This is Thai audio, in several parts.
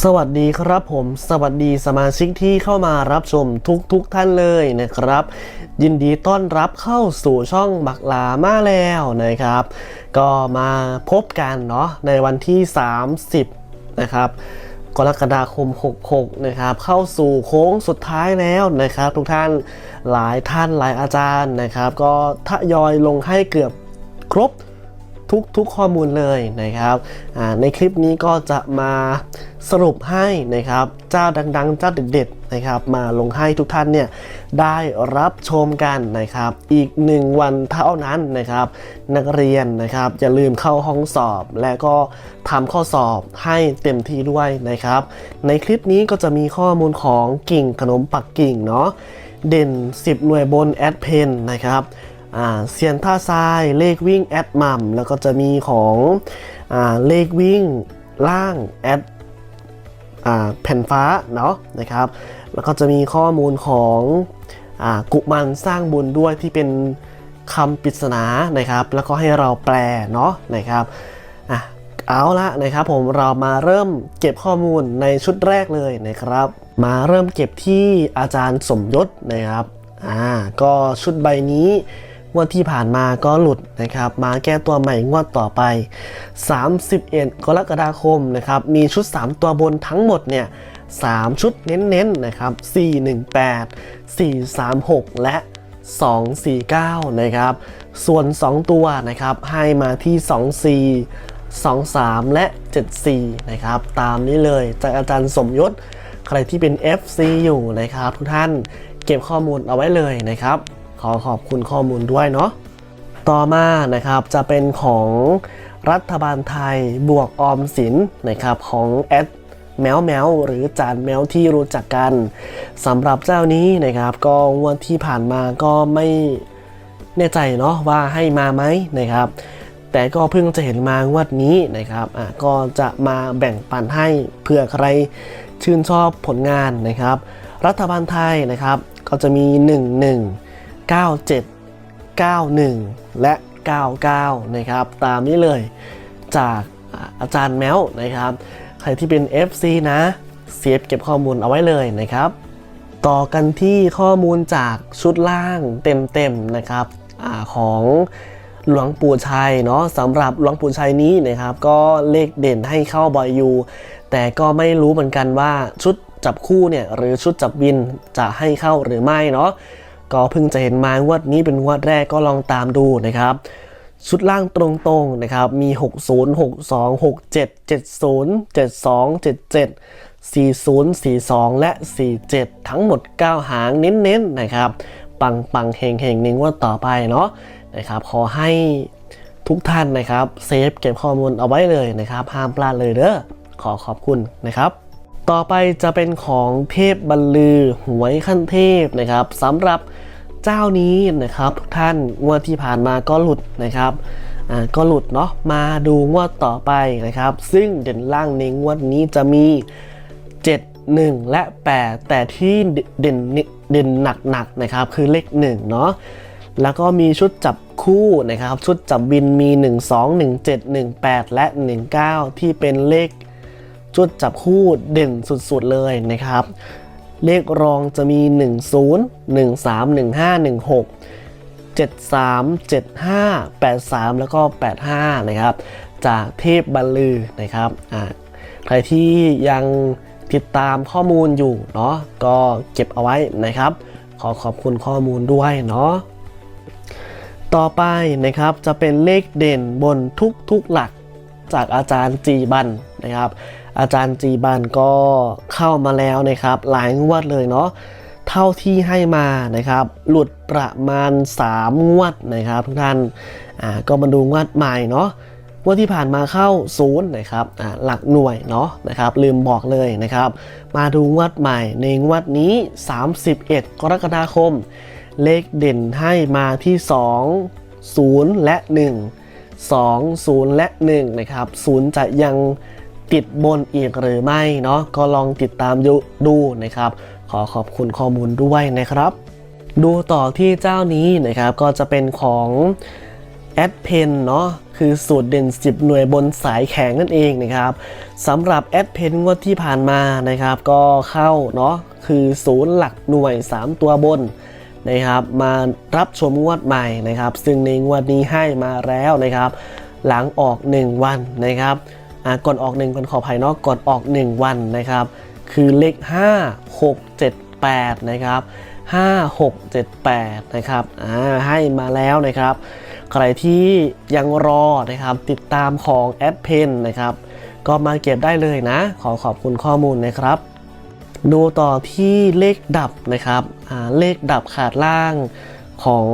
สวัสดีครับผม สวัสดีสมาชิกที่เข้ามารับชมทุกทุกท่านเลยนะครับ ยินดีต้อนรับเข้าสู่ช่องบักลามาแล้วนะครับ ก็มาพบกันเนาะในวันที่ 30 นะครับกรกฎาคม 66 นะครับ เข้าสู่โค้งสุดท้ายแล้วนะครับ ทุกท่านหลายท่านหลายอาจารย์นะครับ ก็ทยอยลงให้เกือบครบ ทุกทุกข้อมูลเลยนะครับในคลิปนี้ก็จะมาสรุปให้นะครับเจ้าดังๆ เจ้าเด็ดๆนะครับ มาลงให้ทุกท่านเนี่ยได้รับชมกันนะครับ อีกหนึ่งวันเท่านั้นนะครับ นักเรียนนะครับอย่าลืมเข้าห้องสอบ และก็ทำข้อสอบให้เต็มที่ด้วยนะครับ ในคลิปนี้ก็จะมีข้อมูลของกิ่งขนมปักกิ่งเนาะเด่น 10 หน่วยบนแอดเพนนะครับ เซียนท่าทรายเลขวิ่งแอดมัมแล้วก็จะมีของอ่าเลขวิ่งล่างแอดอ่าแผ่นฟ้าเนาะนะครับ แล้วก็จะมีข้อมูลของอ่ากุมันสร้างบุญด้วยที่เป็นคำปริศนานะครับ แล้วก็ให้เราแปลเนาะนะครับอะเอาละนะครับผมเรามาเริ่มเก็บข้อมูลในชุดแรกเลยนะครับ มาเริ่มเก็บที่อาจารย์สมยศนะครับอ่าก็ชุดใบนี้ งวดที่ผ่านมาก็หลุดนะครับ มาแก้ตัวใหม่งวดต่อไป 31 กรกฎาคมนะครับ มีชุด 3 ตัวบนทั้งหมดเนี่ย3ชุดเน้นๆนะครับ 418 436 และ 249 นะครับ ส่วน 2 ตัวนะครับ ให้มาที่ 24 23 และ 74 นะครับ ตามนี้เลยจากอาจารย์สมยศ ใครที่เป็น FC อยู่นะครับ ทุกท่านเก็บข้อมูลเอาไว้เลยนะครับ ขอขอบคุณข้อมูลด้วยเนาะต่อมานะครับจะเป็นของรัฐบาลไทยบวกออมสินนะครับของแอดแมวแมวหรือจานแมวที่รู้จักกันสำหรับเจ้านี้นะครับก็งวดที่ผ่านมาก็ไม่แน่ใจเนาะว่าให้มาไหมนะครับ แต่ก็เพิ่งจะเห็นมางวดนี้นะครับอะก็จะมาแบ่งปันให้เผื่อใครชื่นชอบผลงานนะครับ รัฐบาลไทยนะครับก็จะมี 11 97 91 และ 99 นะครับ ตามนี้เลยจากอาจารย์แมวนะครับ ใครที่เป็น FC นะเซฟเก็บข้อมูลเอาไว้เลยนะครับ ต่อกันที่ข้อมูลจากชุดล่างเต็มๆนะครับอของหลวงปู่ชัยเนาะสำหรับหลวงปู่ชัยนี้นะครับ ก็เลขเด่นให้เข้าบอยยูแต่ก็ไม่รู้เหมือนกันว่าชุดจับคู่เนี่ยหรือชุดจับวินจะให้เข้าหรือไม่เนาะ ก็เพิ่งจะเห็นมางวดนี้เป็นงวดแรกก็ลองตามดูนะครับชุดล่างตรงๆนะครับ มี 60 62 67 70 72 77 40 42 และ 47 ทั้งหมด 9 หางเน้นๆนะครับ ปังปังๆเฮงเฮงๆในงวดต่อไปเนาะนะครับ ขอให้ทุกท่านนะครับ เซฟเก็บข้อมูลเอาไว้เลยนะครับ ห้ามพลาดเลยเด้อ ขอขอบคุณนะครับ ต่อไปจะเป็นของเทพบรรลือหวยขั้นเทพนะครับสำหรับเจ้านี้นะครับทุกท่านงวดที่ผ่านมาก็หลุดนะครับอ่าก็หลุดเนาะมาดูงวดต่อไปนะครับ ซึ่งเด่นล่างในงวดนี้จะมี 7 1 และ 8 แต่ที่เด่นเด่นหนักๆนะครับ คือเลข1เนาะแล้วก็มีชุดจับคู่นะครับ ชุดจับบินมี 1 2 1 7 1 8 และ 19 ที่เป็นเลข ชุดจับคู่เด่นสุดๆเลยนะครับ เลขรองจะมี 1 0 1 3 1 5 1 6 7 3 7 5 8 3 แล้วก็ 85 นะครับ จากเทพบรรลือนะครับใครที่ยังติดตามข้อมูลอยู่เนาะก็เก็บเอาไว้นะครับ ขอขอบคุณข้อมูลด้วยเนาะต่อไปนะครับจะเป็นเลขเด่นบนทุกๆหลักจากอาจารย์จีบันนะครับ อาจารย์จีบันก็เข้ามาแล้วนะครับ หลายงวดเลยเนาะเท่าที่ให้มานะครับ หลุดประมาณ 3 งวดนะครับ ทุกท่านอ่าก็มาดูงวดใหม่เนาะงวดที่ผ่านมาเข้าศูนย์นะครับอ่าหลักหน่วยเนาะนะครับ ลืมบอกเลยนะครับ มาดูงวดใหม่ในงวดนี้ 31 กรกฎาคม เลขเด่นให้มาที่ 2 0 และ 1 2 0 และ 1 นะครับ 0 จะยัง ติดบนอีกหรือไม่เนาะก็ลองติดตามดูดูนะครับ ขอขอบคุณข้อมูลด้วยนะครับ ดูต่อที่เจ้านี้นะครับก็จะเป็นของแอดเพนเนาะคือสูตรเด่น 10 หน่วยบนสายแข็งนั่นเองนะครับสำหรับแอดเพนงวดที่ผ่านมานะครับ ก็เข้าเนาะคือศูนย์หลักหน่วย 3 ตัวบนนะครับมารับชมงวดใหม่นะครับ ซึ่งในงวดนี้ให้มาแล้วนะครับ หลังออก 1 วันนะครับ ก่อนออก1วันขออภัยเนาะก่อนออก 1 วันนะครับ คือเลข 5 6 7 8 นะครับ 5 6 7 8 นะครับให้มาแล้วนะครับ ใครที่ยังรอนะครับติดตามของแอดเพนนะครับ ก็มาเก็บได้เลยนะ ขอขอบคุณข้อมูลนะครับ ดูต่อที่เลขดับนะครับเลขดับขาดล่างของ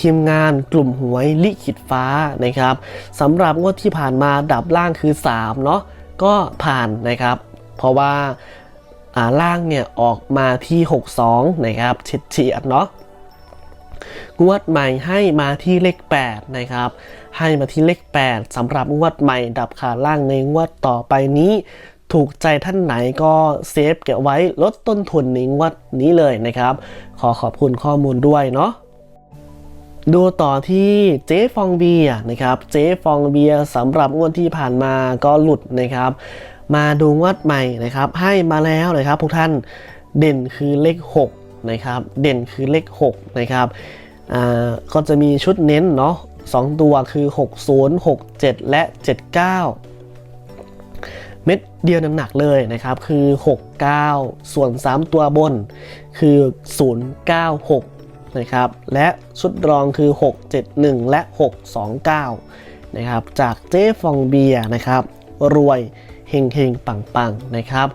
ทีมงานกลุ่มหวยลิขิตฟ้านะครับสำหรับงวดที่ผ่านมาดับล่างคือ3เนาะก็ผ่านนะครับ เพราะว่าอ่าล่างเนี่ยออกมาที่ 62 นะครับเฉียดเฉียดๆเนาะงวดใหม่ให้มาที่เลข 8 นะครับ ให้มาที่เลข 8สำหรับงวดใหม่ดับขาล่างในงวดต่อไปนี้ ถูกใจท่านไหนก็เซฟเก็บไว้ลดต้นทุนในงวดนี้เลยนะครับ ขอขอบคุณข้อมูลด้วยเนาะ ดูต่อที่เจ๊ฟองเบียนะครับเจ๊ฟองเบียสำหรับงวดที่ผ่านมาก็หลุดนะครับ มาดูงวดใหม่นะครับ ให้มาแล้วนะครับทุกท่านเด่นคือเลข6นะครับเด่นคือเลข6นะครับก็จะมีชุดเน้นเนาะสองตัวคือ 60 67 และ 79 เม็ดเดียวน้ำหนักเลยนะครับคือ 69 ส่วน 3 ตัวบนคือ 096 นะครับ และชุดรองคือ 671 และ 629 นะครับ จากเจ๊ฟองเบียนะครับ รวยเฮงเฮงปังปังนะครับ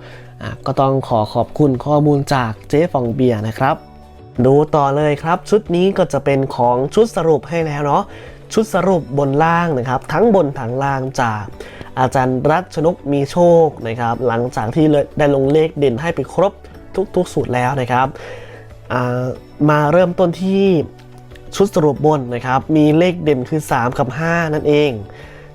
ก็ต้องขอขอบคุณข้อมูลจากเจ๊ฟองเบียนะครับ ดูต่อเลยครับ ชุดนี้ก็จะเป็นของชุดสรุปให้แล้วเนาะชุดสรุปบนล่างนะครับ ทั้งบนทั้งล่างจากอาจารย์รัชนกมีโชคนะครับ หลังจากที่ได้ลงเลขเด่นให้ไปครบทุกๆสูตรแล้วนะครับ มาเริ่มต้นที่ชุดสรุปบนนะครับ มีเลขเด่นคือ 3 กับ 5 นั่นเอง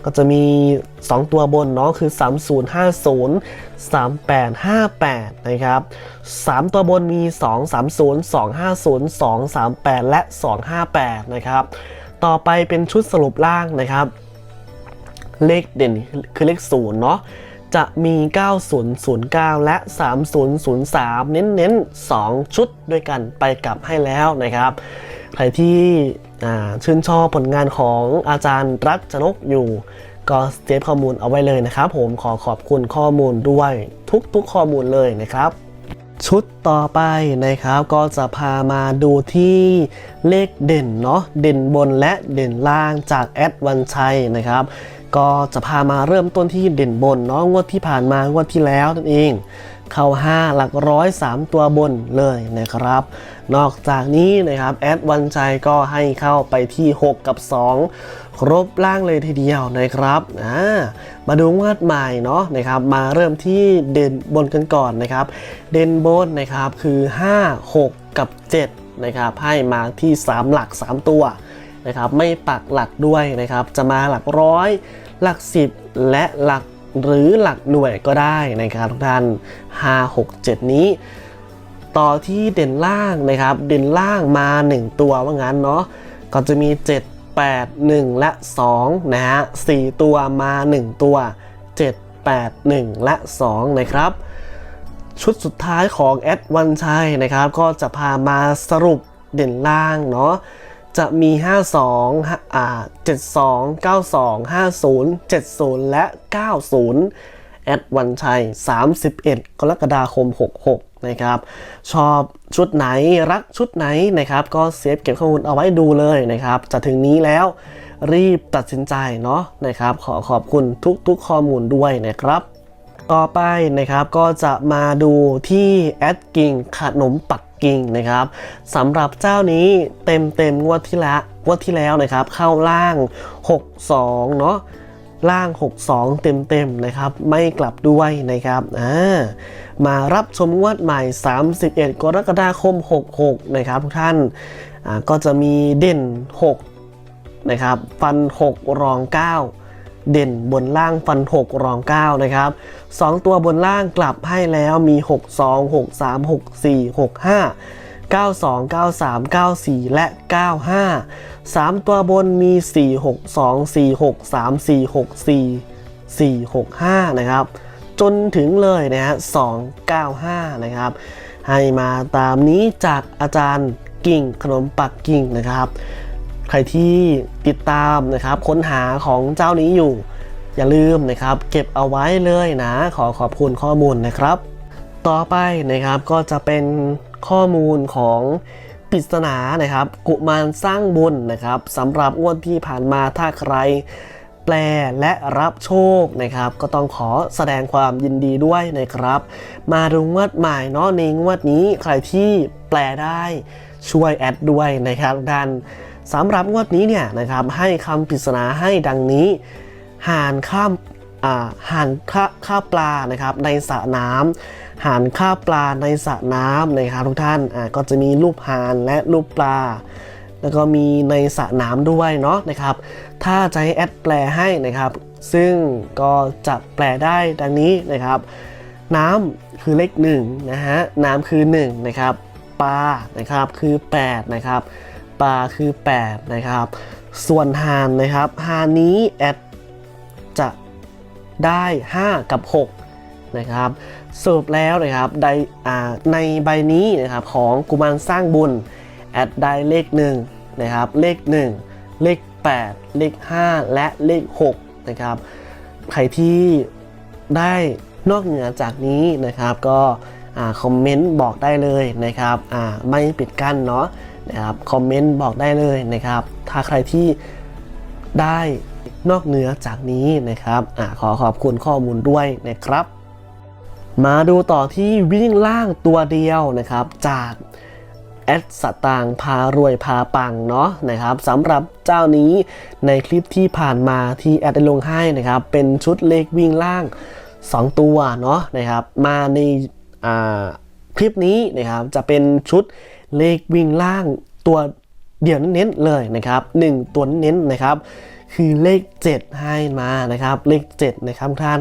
ก็จะมี 2 ตัวบนเนาะคือ 3050 3858 นะครับ 3 ตัวบนมี 230 250 238 และ 258 นะครับ ต่อไปเป็นชุดสรุปล่างนะครับ เลขเด่นคือเลข 0 เนาะ จะมี 9009 และ 3003 เน้นๆ 2 ชุดด้วยกันไปกลับให้แล้วนะครับ ใครที่ชื่นชอบผลงานของอาจารย์รัชนกอยู่ก็เซฟข้อมูลเอาไว้เลยนะครับ ผมขอขอบคุณข้อมูลด้วยทุกๆข้อมูลเลยนะครับ ชุดต่อไปนะครับก็จะพามาดูที่เลขเด่นเนาะเด่นบนและเด่นล่างจากแอดวันชัยนะครับ ก็จะพามาเริ่มต้นที่เด่นบนเนาะงวดที่ผ่านมางวดที่แล้วนั่นเอง เข้า 5 หลักร้อย3ตัวบนเลยนะครับ นอกจากนี้นะครับแอดวันชัยก็ให้เข้าไปที่ 6 กับ 2 ครบล่างเลยทีเดียวนะครับอ่ามาดูงวดใหม่เนาะนะครับมาเริ่มที่เด่นบนกันก่อนนะครับ เด่นบนนะครับคือ 5 6 กับ 7 นะครับ ให้มาที่ 3 หลัก 3 ตัวนะครับไม่ปักหลักด้วยนะครับ จะมาหลักร้อย หลัก10และหลักหรือหลักหน่วยก็ได้นะครับทุกท่าน5 6 7 นี้ ต่อที่เด่นล่างนะครับ เด่นล่างมา 1 ตัวว่างั้นเนาะก็จะมี 7 8 1 และ 2 นะฮะ4ตัวมา 1 ตัว 7 8 1 และ 2 นะครับ ชุดสุดท้ายของแอดวันชัยนะครับ ก็จะพามาสรุปเด่นล่างเนาะ จะมี 52อ่า72 92 50 70 และ 90 แอดวันชัย 31 กรกฎาคม 66 นะครับ ชอบชุดไหนรักชุดไหนนะครับ ก็เซฟเก็บข้อมูลเอาไว้ดูเลยนะครับ จะถึงนี้แล้วรีบตัดสินใจเนาะนะครับ ขอขอบคุณทุกๆข้อมูลด้วยนะครับต่อไปนะครับก็จะมาดูที่แอดกิ่งขนมปัก กิ่งนะครับสำหรับเจ้านี้เต็มเต็มงวดที่ละงวดที่แล้วนะครับ เข้าล่าง 62 เนาะล่าง 62 เต็มๆนะครับ ไม่กลับด้วยนะครับอ่ามารับชมงวดใหม่ 31 กรกฎาคม 66 นะครับทุกท่านอ่าก็จะมีเด่น 6 นะครับ ฟัน 6 รอง 9 เด่นบนล่างฟัน 6 รอง 9 นะครับ 2 ตัวบนล่างกลับให้แล้วมี 6 2 6 3 6 4 6 5 92 93 94 และ 95 3 ตัวบนมี 4 6 2 4 6 3 4 6 4 4 6 5 นะครับ จนถึงเลยนะฮะ295 นะครับ ให้มาตามนี้จากอาจารย์กิ่งขนมปักกิ่งนะครับ ใครที่ติดตามนะครับค้นหาของเจ้านี้อยู่ อย่าลืมนะครับ เก็บเอาไว้เลยนะ ขอขอบคุณข้อมูลนะครับ ต่อไปนะครับก็จะเป็นข้อมูลของปริศนานะครับ กุมารสร้างบุญนะครับสำหรับงวดที่ผ่านมาถ้าใครแปลและรับโชคนะครับ ก็ต้องขอแสดงความยินดีด้วยนะครับ มาดูงวดใหม่เนาะในงวดนี้ใครที่แปลได้ช่วยแอดด้วยนะครับดัน สำหรับงวดนี้เนี่ยนะครับให้คำปริศนาให้ดังนี้ห่านข้ามอ่าห่านข้าข้าปลานะครับในสระน้ำห่านข้าปลาในสระน้ำนะครับทุกท่านอ่าก็จะมีรูปห่านและรูปปลา แล้วก็มีในสระน้ำด้วยเนาะนะครับ ถ้าจะให้แอดแปลให้นะครับ ซึ่งก็จะแปลได้ดังนี้นะครับ น้ำคือเลข1นะฮะน้ำคือ1นะครับปลานะครับคือ 8 นะครับ ปลาคือ 8 นะครับ ส่วนหานนะครับหานนี้แอดจะได้ 5 กับ 6 นะครับสรุปแล้วนะครับในในใบนี้นะครับของกุมารสร้างบุญแอดได้เลข1นะครับเลข 1 เลข 8 เลข 5 และเลข 6 นะครับใครที่ได้นอกเหนือจากนี้นะครับก็อคอมเมนต์บอกได้เลยนะครับไม่ปิดกั้นเนาะ นะครับคอมเมนต์บอกได้เลยนะครับ ถ้าใครที่ได้นอกเหนือจากนี้นะครับอขอขอบคุณข้อมูลด้วยนะครับ มาดูต่อที่วิ่งล่างตัวเดียวนะครับจากแอดสตางพารวยพาปังเนาะนะครับสำหรับเจ้านี้ในคลิปที่ผ่านมาที่แอดได้ลงให้นะครับ เป็นชุดเลขวิ่งล่าง 2 ตัวเนาะนะครับ มาในคลิปนี้นะครับจะเป็นชุด เลขวิ่งล่างตัวเดี่ยวเน้นๆเลยนะครับ 1 ตัวเน้นนะครับคือเลข 7 ให้มานะครับ เลข 7 นะครับท่าน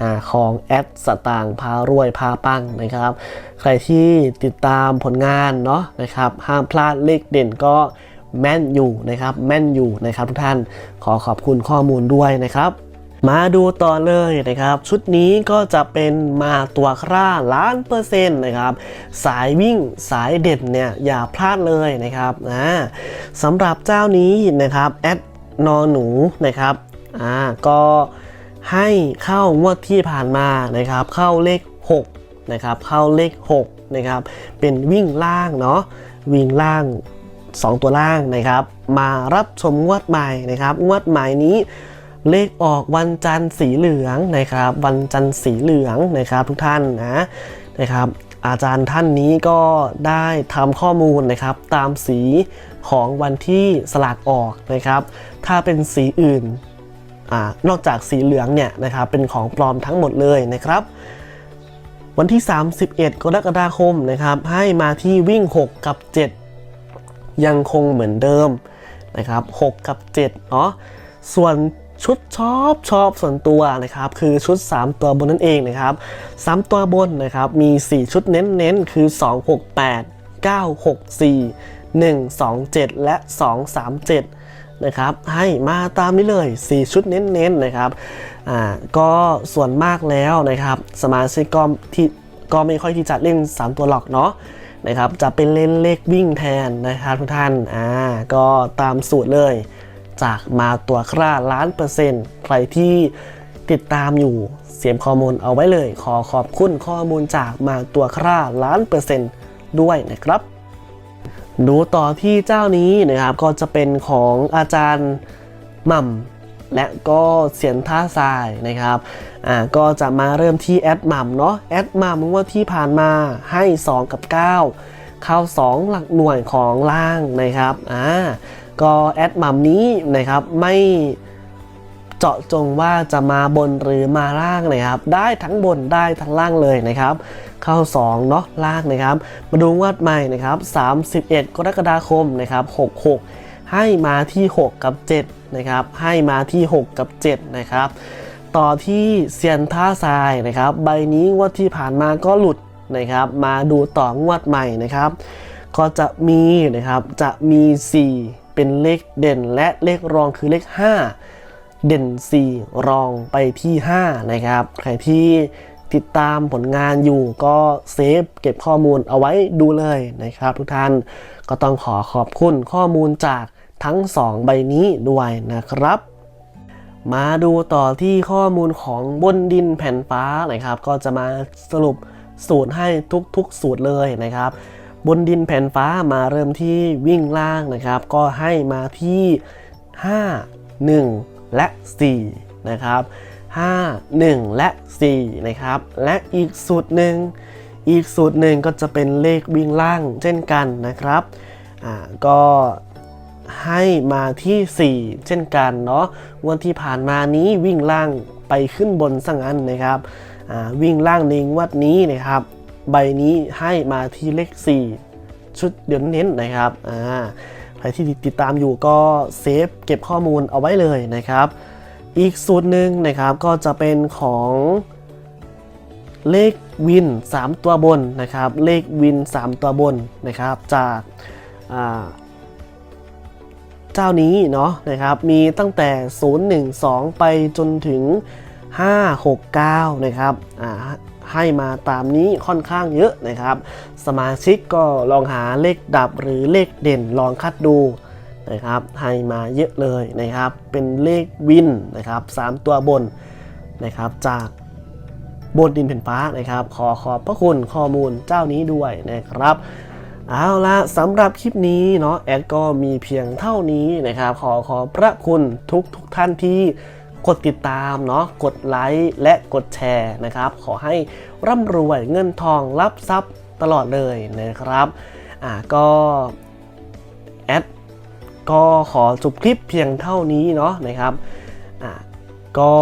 อาของแอดสตางพารวยพาปังนะครับ ใครที่ติดตามผลงานเนาะนะครับ ห้ามพลาดเลขเด่นก็แม่นอยู่นะครับ แม่นอยู่นะครับทุกท่านขอขอบคุณข้อมูลด้วยนะครับ มาดูต่อเลยนะครับ ชุดนี้ก็จะเป็นมาตัวคร่าล้านเปอร์เซ็นต์นะครับ สายวิ่งสายเด่นเนี่ยอย่าพลาดเลยนะครับอ่าสำหรับเจ้านี้นะครับแอดนอนหนูนะครับอ่าก็ให้เข้างวดที่ผ่านมานะครับ เข้าเลข 6 นะครับ เข้าเลข 6 นะครับ เป็นวิ่งล่างเนาะวิ่งล่าง 2 ตัวล่างนะครับ มารับชมงวดใหม่นะครับ งวดใหม่นี้ เลขออกวันจันทร์สีเหลืองนะครับ วันจันทร์สีเหลืองนะครับ ทุกท่านนะนะครับ อาจารย์ท่านนี้ก็ได้ทำข้อมูลนะครับ ตามสีของวันที่สลากออกนะครับ ถ้าเป็นสีอื่นอนอกจากสีเหลืองเนี่ยนะครับเป็นของปลอมทั้งหมดเลยนะครับ วันที่ 31 กรกฎาคมนะครับ ให้มาที่วิ่ง 6 กับ 7 ยังคงเหมือนเดิมนะครับ 6 กับ7เนาะส่วน ชุดชอบชอบส่วนตัวนะครับคือชุด 3 ตัวบนนั่นเองนะครับ 3 ตัวบนนะครับมี 4 ชุดเน้นๆ คือ 268 964 127 และ 237 นะครับ ให้มาตามนี้เลย 4 ชุดเน้นๆนะครับอ่าก็ส่วนมากแล้วนะครับ สมาชิกก็ที่ก็ไม่ค่อยที่จะเล่น 3 ตัวหรอกเนาะนะครับจะเป็นเล่นเลขวิ่งแทนนะครับทุกท่านอ่าก็ตามสูตรเลย จากมาตัวคร่าล้านเปอร์เซ็นต์ใครที่ติดตามอยู่เสียมข้อมูลเอาไว้เลย ขอขอบคุณข้อมูลจากมาตัวคร่าล้านเปอร์เซ็นต์ด้วยนะครับดูต่อที่เจ้านี้นะครับก็จะเป็นของอาจารย์หม่ำและก็เสียนท่าทรายนะครับอ่าก็จะมาเริ่มที่แอดหม่ำเนาะแอดหม่ำงว่าที่ผ่านมาให้ 2 กับ 9 เข้า 2 หลักหน่วยของล่างนะครับอ่า ก็แอดม่ำนี้นะครับไม่เจาะจงว่าจะมาบนหรือมาล่างนะครับ ได้ทั้งบนได้ทั้งล่างเลยนะครับ เข้า 2 เนาะล่างนะครับ มาดูงวดใหม่นะครับ 31 กรกฎาคมนะครับ 66 ให้มาที่ 6 กับ 7 นะครับ ให้มาที่ 6 กับ 7 นะครับ ต่อที่เซียนท่าทรายนะครับ ใบนี้งวดที่ผ่านมาก็หลุดนะครับ มาดูต่องวดใหม่นะครับ ก็จะมีนะครับจะมี 4 เป็นเลขเด่นและเลขรองคือเลข 5 เด่น 4 รองไปที่ 5 นะครับ ใครที่ติดตามผลงานอยู่ก็เซฟเก็บข้อมูลเอาไว้ดูเลยนะครับ ทุกท่านก็ต้องขอขอบคุณข้อมูลจากทั้ง 2 ใบนี้ด้วยนะครับ มาดูต่อที่ข้อมูลของบนดินแผ่นฟ้านะครับ ก็จะมาสรุปสูตรให้ทุกๆสูตรเลยนะครับ บนดินแผ่นฟ้ามาเริ่มที่วิ่งล่างนะครับ ก็ให้มาที่ 5 1 และ 4 นะครับ 5 1 และ 4 นะครับ และอีกสูตรหนึ่งอีกสูตรหนึ่งก็จะเป็นเลขวิ่งล่างเช่นกันนะครับอ่าก็ให้มาที่ 4 เช่นกันเนาะวันที่ผ่านมานี้วิ่งล่างไปขึ้นบนสังอันนะครับวิ่งล่างในงวัดนี้นะครับ ใบนี้ให้มาที่เลข 4 ชุดเดี๋ยวเน้นนะครับอ่าใครที่ติดตามอยู่ก็เซฟเก็บข้อมูลเอาไว้เลยนะครับ อีกสูตรหนึ่งนะครับก็จะเป็นของเลขวิน 3 ตัวบนนะครับ เลขวิน 3 ตัวบนนะครับ จากเจ้านี้เนาะนะครับ มีตั้งแต่ 012 ไปจนถึง 569 นะครับ ให้มาตามนี้ค่อนข้างเยอะนะครับ สมาชิกก็ลองหาเลขดับหรือเลขเด่นลองคัดดูนะครับให้มาเยอะเลยนะครับ เป็นเลขวินนะครับ 3 ตัวบนนะครับจากบนดินแผ่นฟ้านะครับ ขอขอบพระคุณข้อมูลเจ้านี้ด้วยนะครับเอาละสำหรับคลิปนี้เนาะแอดก็มีเพียงเท่านี้นะครับ ขอขอบพระคุณทุกทุกท่านที่ กดติดตามเนาะกดไลค์และกดแชร์นะครับ ขอให้ร่ำรวยเงินทองรับทรัพย์ตลอดเลยนะครับอ่าก็แอดก็ขอจบคลิปเพียงเท่านี้เนาะนะครับอ่าก็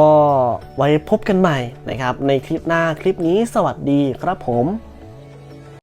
ไว้พบกันใหม่นะครับ ในคลิปหน้าคลิปนี้สวัสดีครับผม